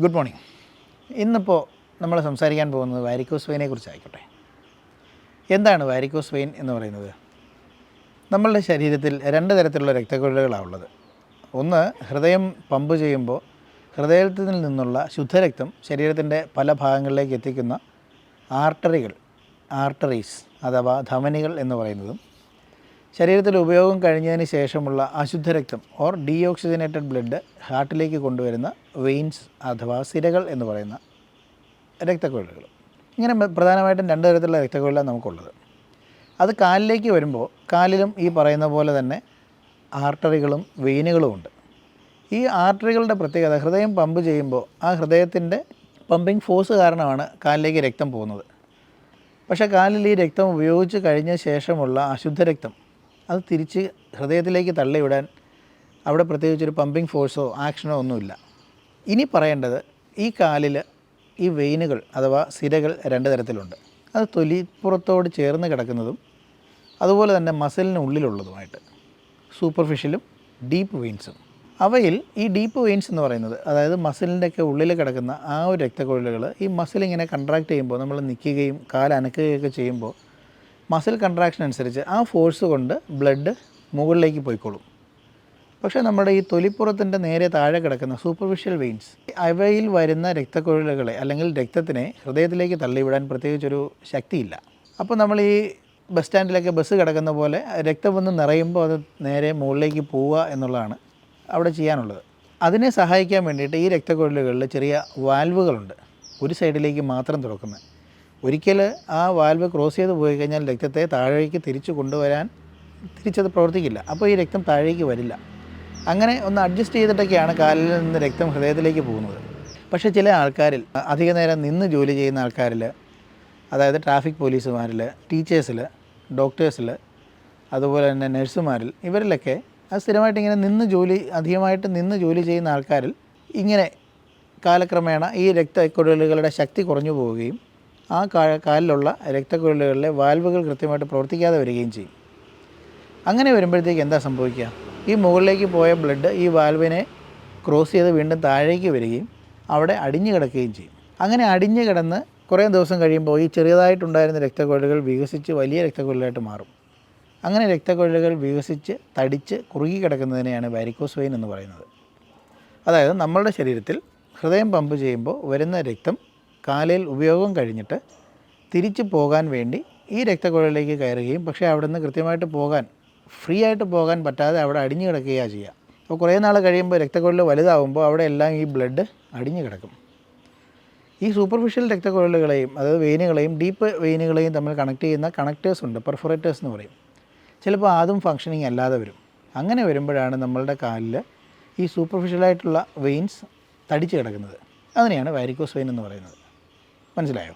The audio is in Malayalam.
Good morning. ഇന്നിപ്പോൾ നമ്മൾ സംസാരിക്കാൻ പോകുന്നത് വാരിക്കോസ് വെയിനെ കുറിച്ചായിക്കോട്ടെ. എന്താണ് വാരിക്കോസ് വെയിൻ എന്ന് പറയുന്നത്? നമ്മളുടെ ശരീരത്തിൽ രണ്ട് തരത്തിലുള്ള രക്തക്കുഴലുകളാണ് ഉള്ളത്. ഒന്ന് ഹൃദയം പമ്പ് ചെയ്യുമ്പോൾ ഹൃദയത്തിൽ നിന്നുള്ള ശുദ്ധരക്തം ശരീരത്തിന്റെ പല ഭാഗങ്ങളിലേക്ക് എത്തിക്കുന്ന ആർട്ടറികൾ ആർട്ടറീസ് അഥവാ ധമനികൾ എന്ന് പറയുന്നതും ശരീരത്തിൽ ഉപയോഗം കഴിഞ്ഞതിന് ശേഷമുള്ള അശുദ്ധ രക്തം ഓർ ഡീഓക്സിജനേറ്റഡ് ബ്ലഡ് ഹാർട്ടിലേക്ക് കൊണ്ടുവരുന്ന വെയിൻസ് അഥവാ സിരകൾ എന്ന് പറയുന്ന രക്തക്കുഴലുകൾ. ഇങ്ങനെ പ്രധാനമായിട്ടും രണ്ട് തരത്തിലുള്ള രക്തക്കുഴലാണ് നമുക്കുള്ളത്. അത് കാലിലേക്ക് വരുമ്പോൾ കാലിലും ഈ പറയുന്ന പോലെ തന്നെ ആർട്ടറികളും വെയിനുകളും ഉണ്ട്. ഈ ആർട്ടറികളുടെ പ്രത്യേകത ഹൃദയം പമ്പ് ചെയ്യുമ്പോൾ ആ ഹൃദയത്തിന്റെ പമ്പിങ് ഫോഴ്സ് കാരണമാണ് കാലിലേക്ക് രക്തം പോകുന്നത്. പക്ഷേ കാലിൽ ഈ രക്തം ഉപയോഗിച്ച് കഴിഞ്ഞ ശേഷമുള്ള അശുദ്ധ രക്തം അത് തിരിച്ച് ഹൃദയത്തിലേക്ക് തള്ളിവിടാൻ അവിടെ പ്രത്യേകിച്ചൊരു പമ്പിങ് ഫോഴ്സോ ആക്ഷനോ ഒന്നുമില്ല. ഇനി പറയേണ്ടത് ഈ കാലിൽ ഈ വെയിനുകൾ അഥവാ സിരകൾ രണ്ട് തരത്തിലുണ്ട്. അത് തൊലിപ്പുറത്തോട് ചേർന്ന് കിടക്കുന്നതും അതുപോലെ തന്നെ മസിലിന് ഉള്ളിലുള്ളതുമായിട്ട്. സൂപ്പർഫിഷ്യലും ഡീപ്പ് വെയിൻസും അവയിൽ ഈ ഡീപ്പ് വെയിൻസ് എന്ന് പറയുന്നത് അതായത് മസിലിന്റെ ഒക്കെ ഉള്ളിൽ കിടക്കുന്ന ആ ഒരു രക്തക്കൊഴിലുകൾ ഈ മസിൽ ഇങ്ങനെ കൺട്രാക്ട് ചെയ്യുമ്പോൾ നമ്മൾ നിൽക്കുകയും കാലനക്കുകയൊക്കെ ചെയ്യുമ്പോൾ മസിൽ കൺട്രാക്ഷൻ അനുസരിച്ച് ആ ഫോഴ്സ് കൊണ്ട് ബ്ലഡ് മുകളിലേക്ക് പോയിക്കോളും. പക്ഷേ നമ്മുടെ ഈ തൊലിപ്പുറത്തിന്റെ നേരെ താഴെ കിടക്കുന്ന സൂപ്പർഫിഷ്യൽ വെയിൻസ് അവയിൽ വരുന്ന രക്തക്കുഴലുകളെ അല്ലെങ്കിൽ രക്തത്തിനെ ഹൃദയത്തിലേക്ക് തള്ളിവിടാൻ പ്രത്യേകിച്ചൊരു ശക്തിയില്ല. അപ്പോൾ നമ്മൾ ഈ ബസ് സ്റ്റാൻഡിലൊക്കെ ബസ് കിടക്കുന്ന പോലെ രക്തം വന്ന് നിറയുമ്പോൾ അത് നേരെ മുകളിലേക്ക് പോവുക എന്നുള്ളതാണ് അവിടെ ചെയ്യാനുള്ളത്. അതിനെ സഹായിക്കാൻ വേണ്ടിയിട്ട് ഈ രക്തക്കുഴലുകളിൽ ചെറിയ വാൽവുകളുണ്ട് ഒരു സൈഡിലേക്ക് മാത്രം തുറക്കുന്നത് ഒരിക്കൽ ആ വാൽവ് ക്രോസ് ചെയ്ത് പോയി കഴിഞ്ഞാൽ രക്തത്തെ താഴേക്ക് തിരിച്ചു കൊണ്ടുവരാൻ തിരിച്ചത് പ്രവർത്തിക്കില്ല. അപ്പോൾ ഈ രക്തം താഴേക്ക് വരില്ല. അങ്ങനെ ഒന്ന് അഡ്ജസ്റ്റ് ചെയ്തിട്ടൊക്കെയാണ് കാലിൽ നിന്ന് രക്തം ഹൃദയത്തിലേക്ക് പോകുന്നത്. പക്ഷേ ചില ആൾക്കാരിൽ അധിക നേരം നിന്ന് ജോലി ചെയ്യുന്ന ആൾക്കാരിൽ അതായത് ട്രാഫിക് പോലീസുമാരിൽ ടീച്ചേഴ്സിൽ ഡോക്ടേഴ്സിൽ അതുപോലെ തന്നെ നഴ്സുമാരിൽ ഇവരിലൊക്കെ അത് സ്ഥിരമായിട്ട് ഇങ്ങനെ നിന്ന് ജോലി അധികമായിട്ട് നിന്ന് ജോലി ചെയ്യുന്ന ആൾക്കാരിൽ ഇങ്ങനെ കാലക്രമേണ ഈ രക്തക്കുഴലുകളുടെ ശക്തി കുറഞ്ഞു പോവുകയും ആ കാലിലുള്ള രക്തക്കുഴലുകളിലെ വാൽവുകൾ കൃത്യമായിട്ട് പ്രവർത്തിക്കാതെ വരികയും ചെയ്യും. അങ്ങനെ വരുമ്പോഴത്തേക്ക് എന്താ സംഭവിക്കുക? ഈ മുകളിലേക്ക് പോയ ബ്ലഡ് ഈ വാൽവിനെ ക്രോസ് ചെയ്ത് വീണ്ടും താഴേക്ക് വരികയും അവിടെ അടിഞ്ഞു കിടക്കുകയും ചെയ്യും. അങ്ങനെ അടിഞ്ഞു കിടന്ന് കുറേ ദിവസം കഴിയുമ്പോൾ ഈ ചെറിയതായിട്ടുണ്ടായിരുന്ന രക്തക്കുഴലുകൾ വികസിച്ച് വലിയ രക്തക്കുഴലായിട്ട് മാറും. അങ്ങനെ രക്തക്കുഴലുകൾ വികസിച്ച് തടിച്ച് കുറുകി കിടക്കുന്നതിനെയാണ് വാരിക്കോസ് വെയിൻ എന്ന് പറയുന്നത്. അതായത് നമ്മളുടെ ശരീരത്തിൽ ഹൃദയം പമ്പ് ചെയ്യുമ്പോൾ വരുന്ന രക്തം കാലയിൽ ഉപയോഗം കഴിഞ്ഞിട്ട് തിരിച്ചു പോകാൻ വേണ്ടി ഈ രക്തക്കുഴലിലേക്ക് കയറുകയും പക്ഷേ അവിടെ നിന്ന് കൃത്യമായിട്ട് പോകാൻ ഫ്രീ ആയിട്ട് പോകാൻ പറ്റാതെ അവിടെ അടിഞ്ഞു കിടക്കുകയാണ് ചെയ്യുക. അപ്പോൾ കുറേ നാൾ കഴിയുമ്പോൾ രക്തക്കുഴൽ വലുതാവുമ്പോൾ അവിടെ എല്ലാം ഈ ബ്ലഡ് അടിഞ്ഞു കിടക്കും. ഈ സൂപ്പർഫിഷ്യൽ രക്തക്കുഴലുകളെയും അതായത് വെയിനുകളെയും ഡീപ്പ് വെയിനുകളെയും തമ്മിൽ കണക്ട് ചെയ്യുന്ന കണക്റ്റേഴ്സ് ഉണ്ട് പെർഫോറേറ്റേഴ്സ് എന്ന് പറയും. ചിലപ്പോൾ അതും ഫങ്ഷനിങ് അല്ലാതെ വരും. അങ്ങനെ വരുമ്പോഴാണ് നമ്മളുടെ കാലിൽ ഈ സൂപ്പർഫിഷ്യലായിട്ടുള്ള വെയിൻസ് തടിച്ച് കിടക്കുന്നത്. അതിനെയാണ് വാരിക്കോസ് വെയിൻ എന്ന് പറയുന്നത്. മനസ്സിലായോ?